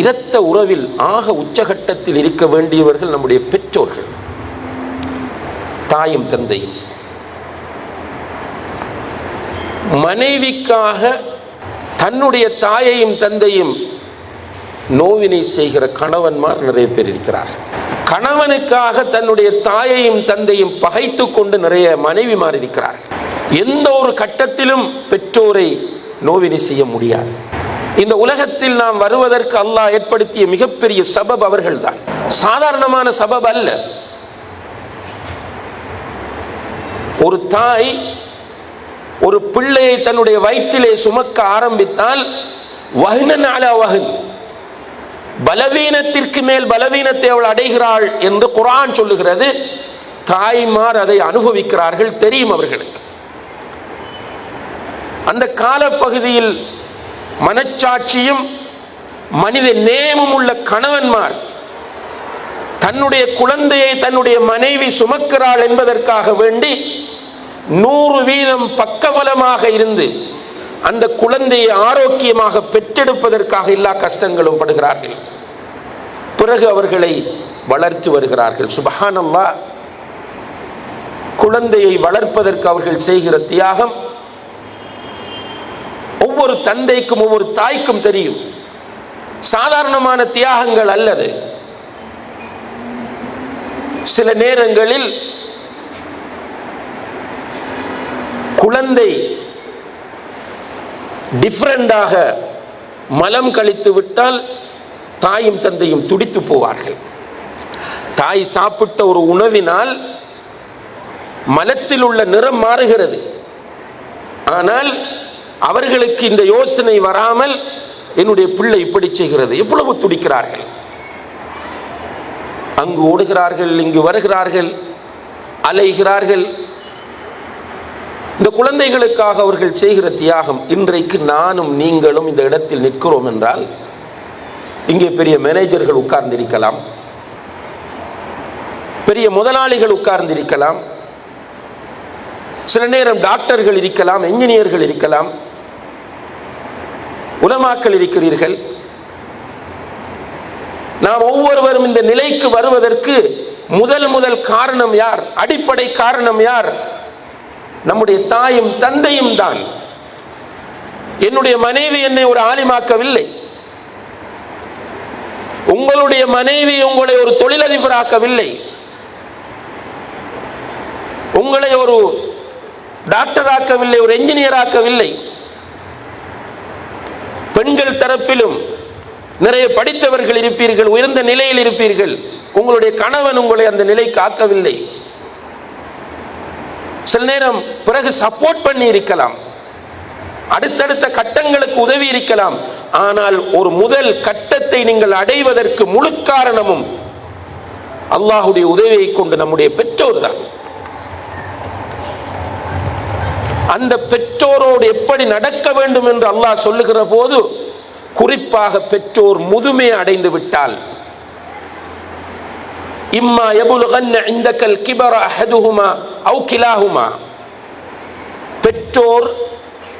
இரத்த உறவில் ஆக உச்சகட்டத்தில் இருக்க வேண்டியவர்கள் நம்முடைய பெற்றோர்கள் தாயும் தந்தையும். மனைவிக்காக தன்னுடைய தாயையும் தந்தையும் நோவினை செய்கிற கணவன்மார் நிறைய பேர் இருக்கிறார்கள். கணவனுக்காக தன்னுடைய தாயையும் தந்தையும் பகைத்து கொண்டு நிறைய மனைவிமார் இருக்கிறார்கள். எந்த ஒரு கட்டத்திலும் பெற்றோரை நோவினை செய்ய முடியாது. இந்த உலகத்தில் நாம் வருவதற்கு அல்லாஹ் ஏற்படுத்திய மிகப்பெரிய சபப் அவர்கள்தான். சாதாரணமான சபப் அல்ல. ஒரு தாய் ஒரு பிள்ளையை தன்னுடைய வயிற்றிலே சுமக்க ஆரம்பித்தால் வகுன நாளா வகுன் பலவீனத்திற்கு மேல் பலவீனத்தை அவள் அடைகிறாள் என்று குரான் சொல்லுகிறது. தாய்மார் அதை அனுபவிக்கிறார்கள் தெரியும் அவர்களுக்கு. அந்த காலப்பகுதியில் மனச்சாட்சியும் மனித நேமும் உள்ள கணவன்மார் தன்னுடைய குழந்தையை தன்னுடைய மனைவி சுமக்கிறாள் என்பதற்காக வேண்டி நூறு வீதம் பக்கபலமாக இருந்து அந்த குழந்தையை ஆரோக்கியமாக பெற்றெடுப்பதற்காக எல்லா கஷ்டங்களும் படுகிறார்கள். பிறகு அவர்களை வளர்த்து வருகிறார்கள். சுபஹானல்லா குழந்தையை வளர்ப்பதற்கு அவர்கள் செய்கிற தியாகம் ஒவ்வொரு தந்தைக்கும் ஒவ்வொரு தாய்க்கும் தெரியும். சாதாரணமான தியாகங்கள் அல்லது சில நேரங்களில் குழந்தை டிஃப்ரெண்டாக மலம் கழித்து விட்டால் தாயும் தந்தையும் துடித்து போவார்கள். தாய் சாப்பிட்ட ஒரு உணவினால் மலத்தில் உள்ள நிறம் மாறுகிறது. ஆனால் அவர்களுக்கு இந்த யோசனை வராமல் என்னுடைய பிள்ளை இப்படி செய்கிறது. எவ்வளவு துடிக்கிறார்கள். அங்கு ஓடுகிறார்கள் இங்கு வருகிறார்கள் அலைகிறார்கள். இந்த குழந்தைகளுக்காக அவர்கள் செய்கிற தியாகம் இன்றைக்கு நானும் நீங்களும் இந்த இடத்தில் நிற்கிறோம் என்றால் இங்கே பெரிய மேனேஜர்கள் உட்கார்ந்திருக்கலாம். பெரிய முதலாளிகள் உட்கார்ந்திருக்கலாம். சில நேரம் டாக்டர்கள் இருக்கலாம் என்ஜினியர்கள் இருக்கலாம். உலமாக்கள் இருக்கிறீர்கள். நாம் ஒவ்வொருவரும் இந்த நிலைக்கு வருவதற்கு முதல் முதல் காரணம் யார்? அடிப்படை காரணம் யார்? நம்முடைய தாயும் தந்தையும் தான். என்னுடைய மனைவி என்னை ஒரு ஆலிமாக்கவில்லை. உங்களுடைய மனைவி உங்களை ஒரு தொழிலதிபராக்கவில்லை. உங்களை ஒரு டாக்டர் ஆக்கவில்லை ஒரு என்ஜினியர் ஆக்கவில்லை பெண்கள் தரப்பிலும் நிறைய படித்தவர்கள் இருப்பீர்கள் உயர்ந்த நிலையில் இருப்பீர்கள். உங்களுடைய கணவன் உங்களை அந்த நிலை காக்கவில்லை. சில நேரம் பிறகு சப்போர்ட் பண்ணி இருக்கலாம். அடுத்தடுத்த கட்டங்களுக்கு உதவி இருக்கலாம். ஆனால் ஒரு முதல் கட்டத்தை நீங்கள் அடைவதற்கு முழு காரணமும் அல்லாஹுடைய உதவியை கொண்டு நம்முடைய பெற்றோர் தான். அந்த பெற்றோரோடு எப்படி நடக்க வேண்டும் என்று அல்லாஹ் சொல்லுகிற போது குறிப்பாக பெற்றோர் முதுமை அடைந்து விட்டால். இம்மா எபுலுகன்ன இந்தக்கல் கிபர அஹதுஹுமா அவு கிலாஹுமா? பெற்றோர்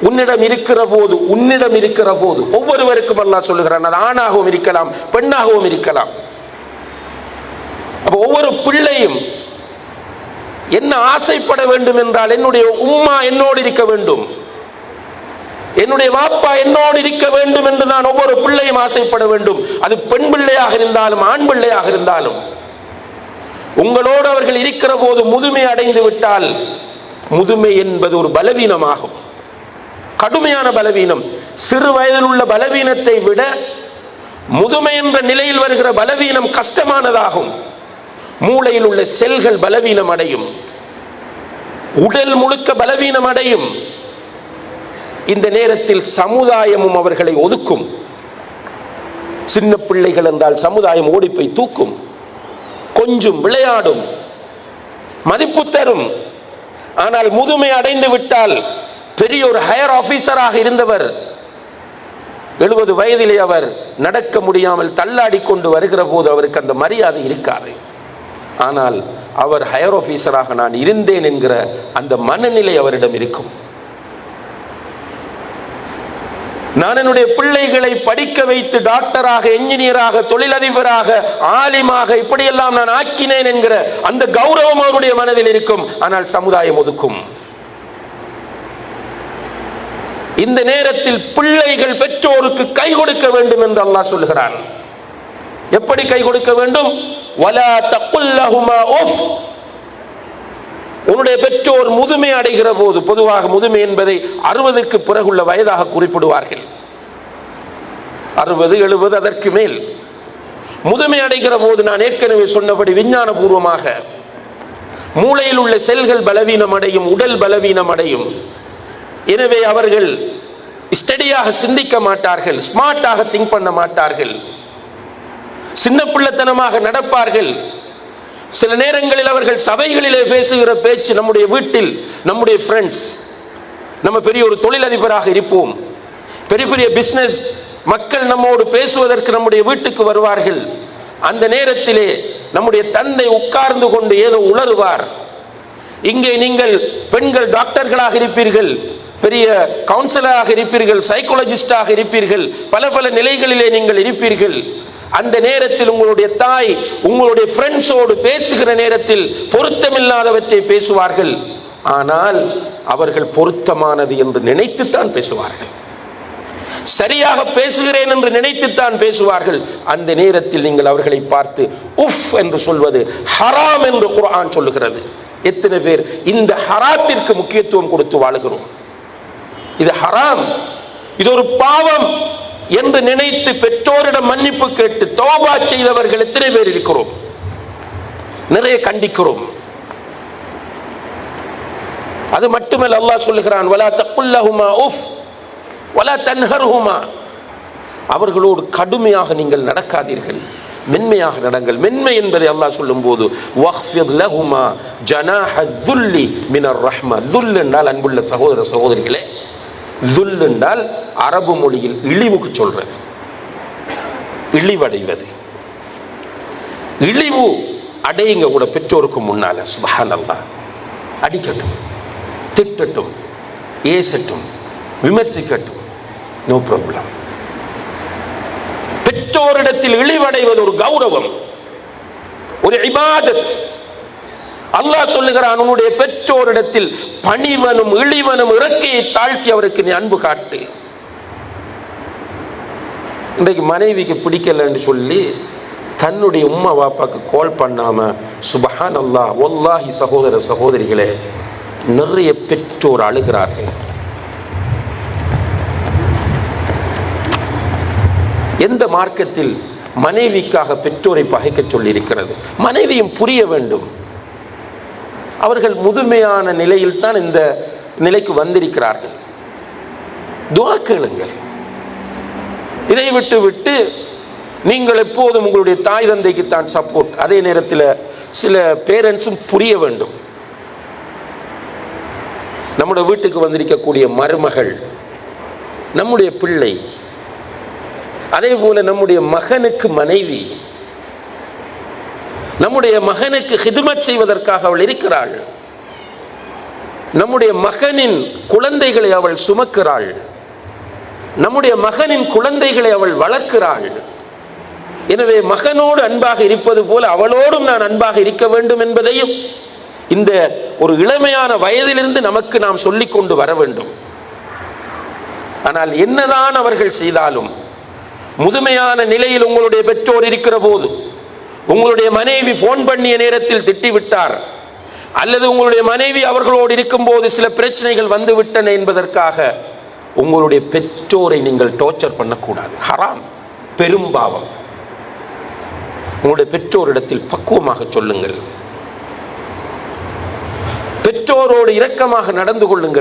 உன்னிடம் இருக்கிற போது உன்னிடம் இருக்கிற போது ஒவ்வொருவருக்கும் அல்லாஹ் சொல்லுகிறான் அது ஆணாகவும் இருக்கலாம் பெண்ணாகவும் இருக்கலாம். அப்போ ஒவ்வொரு பிள்ளையும் என்ன ஆசைப்பட வேண்டும் என்றால் என்னுடைய உம்மா என்னோடு இருக்க வேண்டும். என்னுடைய வாப்பா என்னோடு இருக்க வேண்டும் என்று நான் ஒவ்வொரு பிள்ளையும் ஆசைப்பட வேண்டும். அது பெண் பிள்ளையாக இருந்தாலும் ஆண் பிள்ளையாக இருந்தாலும். உங்களோடு அவர்கள் இருக்கிற போது முதுமை அடைந்து விட்டால் முதுமை என்பது ஒரு பலவீனமாகும். கடுமையான பலவீனம். சிறு வயதில் உள்ள பலவீனத்தை விட முதுமை என்ற நிலையில் வருகிற பலவீனம் கஷ்டமானதாகும். மூளையில் உள்ள செல்கள் பலவீனம் அடையும் உடல் முழுக்க பலவீனம் அடையும் இந்த நேரத்தில் சமுதாயமும் அவர்களை ஒதுக்கும். சின்ன பிள்ளைகள் என்றால் சமுதாயம் ஓடிப்பை தூக்கும். கொஞ்சம் விளையாடும். மதிப்பு தரும். ஆனால் முதுமை அடைந்து விட்டால் பெரிய ஒரு ஹையர் ஆபீசராக இருந்தவர் எழுபது வயதிலே அவர் நடக்க முடியாமல் தள்ளாடி கொண்டு வருகிற போது அவருக்கு அந்த மரியாதை இருக்காது. ஆனால் அவர் ஹையர் ஆஃபீஸராக நான் இருந்தேன் என்கிற அந்த மனநிலை அவரிடம் இருக்கும். நான் என்னுடைய பிள்ளைகளை படிக்க வைத்து டாக்டராக என்ஜினியராக தொழிலதிபராக ஆலிமாக இப்படியெல்லாம் நான் ஆக்கினேன் என்கிற அந்த கௌரவம் அவருடைய மனதில் இருக்கும். ஆனால் சமுதாயம் ஒதுக்கும். இந்த நேரத்தில் பிள்ளைகள் பெற்றோருக்கு கை கொடுக்க வேண்டும் என்று அல்லாஹ் சொல்கிறான் எப்படி கை கொடுக்க வேண்டும்? வலா தக்குல்லஹுமா உஃப். உன்னுடைய பெற்றோர் முதுமை அடைகிற போது பொதுவாக முதுமை என்பதை அறுபதுக்கு பிறகுள்ள வயதாக குறிப்பிடுவார்கள். அறுபது எழுபது அதற்கு மேல். முதுமை அடைகிற போது நான் ஏற்கனவே சொன்னபடி விஞ்ஞான பூர்வமாக மூளையில் உள்ள செல்கள் பலவீனம் அடையும் உடல் பலவீனம் அடையும். எனவே அவர்கள் ஸ்டடியாக சிந்திக்க மாட்டார்கள் ஸ்மார்ட்டாக திங்க் பண்ண மாட்டார்கள். சின்ன பிள்ளைத்தனமாக நடப்பார்கள். சில நேரங்களில் அவர்கள் சபைகளிலே பேசுகிற பேச்சு நம்முடைய வீட்டில் நம்முடைய ஃப்ரெண்ட்ஸ் நம்ம பெரிய ஒரு தொழிலதிபராக இருப்போம். பெரிய பெரிய பிஸ்னஸ் மக்கள் நம்மோடு பேசுவதற்கு நம்முடைய வீட்டுக்கு வருவார்கள். அந்த நேரத்திலே நம்முடைய தந்தை உட்கார்ந்து கொண்டு ஏதோ உளறுவார். இங்கே நீங்கள் பெண்கள் டாக்டர்களாக இருப்பீர்கள் பெரிய கவுன்சிலராக இருப்பீர்கள் சைக்காலஜிஸ்டாக இருப்பீர்கள் பல பல நிலைகளிலே நீங்கள் இருப்பீர்கள். அந்த நேரத்தில் உங்களுடைய தாய் உங்களுடைய ஃப்ரெண்ட்ஸோடு பேசுகிற நேரத்தில் பொருத்தமில்லாதவற்றை பேசுவார்கள். ஆனால் அவர்கள் பொருத்தமானது என்று நினைத்துத்தான் பேசுவார்கள். சரியாக பேசுகிறேன் என்று நினைத்துத்தான் பேசுவார்கள். அந்த நேரத்தில் நீங்கள் அவர்களை பார்த்து உஃப் என்று சொல்வது ஹராம் என்று குரான் சொல்லுகிறது. எத்தனை பேர் இந்த ஹராத்திற்கு முக்கியத்துவம் கொடுத்து வாழுகிறோம். இது ஹராம். இது ஒரு பாவம். என்று நினைத்து பெற்றோரிடம் மன்னிப்பு கேட்டு தோபா செய்தவர்கள் எத்தனை பேர் இருக்கிறோம்? நிறைய கண்டிக்கிறோம். அது மட்டுமல்ல அல்லாஹ் சொல்லுகிறான் வலா தக்குல்லஹுமா உஃப் வலா தன்ஹர்ஹுமா. அவர்களோடு கடுமையாக நீங்கள் நடக்காதீர்கள். மென்மையாக நடங்கள். மென்மை என்பதை அல்லாஹ் சொல்லும்போது வஹ்ஃபித் லஹுமா ஜனாஹ துல்லி மினர் ரஹ்மா. துல் என்றால் அன்புள்ள சகோதர சகோதரிகளே துல் என்றால் அரபு மொழியில் இழிவுக்கு சொல்றது. இழிவடைவது. இழிவு அடையுங்க கூட பெற்றோருக்கு முன்னால சுபஹான் அடிக்கட்டும் திட்டட்டும் ஏசட்டும் விமர்சிக்கட்டும் நோ ப்ராப்ளம் பெற்றோரிடத்தில் இழிவடைவது ஒரு கௌரவம் ஒரு இபாதத். அல்லாஹ் சொல்லுகிறான் உன்னுடைய பெற்றோரிடத்தில் பணிவனும் இழிவனும் இறக்கையை தாழ்த்தி அவருக்கு நீ அன்பு காட்டு. இன்றைக்கு மனைவிக்கு பிடிக்கலன்னு சொல்லி தன்னுடைய உம்மா வாப்பாக்கு கால் பண்ணாம சுபஹான் அல்லாஹ் ஒல்லாஹி சகோதர சகோதரிகளே நிறைய பெற்றோர் அழுகிறார்கள். எந்த மார்க்கத்தில் மனைவிக்காக பெற்றோரை பகைக்க சொல்லி இருக்கிறது மனைவியும் புரிய வேண்டும். அவர்கள் முதுமையான நிலையில் தான் இந்த நிலைக்கு வந்திருக்கிறார்கள். துவா கேளுங்கள். இதை விட்டு விட்டு நீங்கள் எப்போதும் உங்களுடைய தாய் தந்தைக்கு தான் சப்போர்ட் அதே நேரத்தில் சில பேரண்ட்ஸும் புரிய வேண்டும். நம்முடைய வீட்டுக்கு வந்திருக்கக்கூடிய மருமகள் நம்முடைய பிள்ளை அதே போல நம்முடைய மகனுக்கு மனைவி நம்முடைய மகனுக்கு ஹிதுமத் செய்வதற்காக அவள் இருக்கிறாள். நம்முடைய மகனின் குழந்தைகளை அவள் சுமக்கிறாள். நம்முடைய மகனின் குழந்தைகளை அவள் வளர்க்கிறாள். எனவே மகனோடு அன்பாக இருப்பது போல அவளோடும் நான் அன்பாக இருக்க வேண்டும் என்பதையும் இந்த ஒரு இளமையான வயதிலிருந்து நமக்கு நாம் சொல்லிக் கொண்டு வர வேண்டும். ஆனால் என்னதான் அவர்கள் செய்தாலும் முதுமையான நிலையில் உங்களுடைய பெற்றோர் இருக்கிற போது உங்களுடைய மனைவி போன் பண்ணிய நேரத்தில் திட்டிவிட்டார். அல்லது உங்களுடைய மனைவி அவர்களோடு இருக்கும்போது சில பிரச்சனைகள் வந்து விட்டன என்பதற்காக உங்களுடைய பெற்றோரை நீங்கள் டோர்ச்சர் பண்ணக்கூடாது. ஹராம் பெரும்பாவம் உங்களுடைய பெற்றோரிடத்தில் பக்குவமாக சொல்லுங்கள். பெற்றோரோடு இரக்கமாக நடந்து கொள்ளுங்கள்.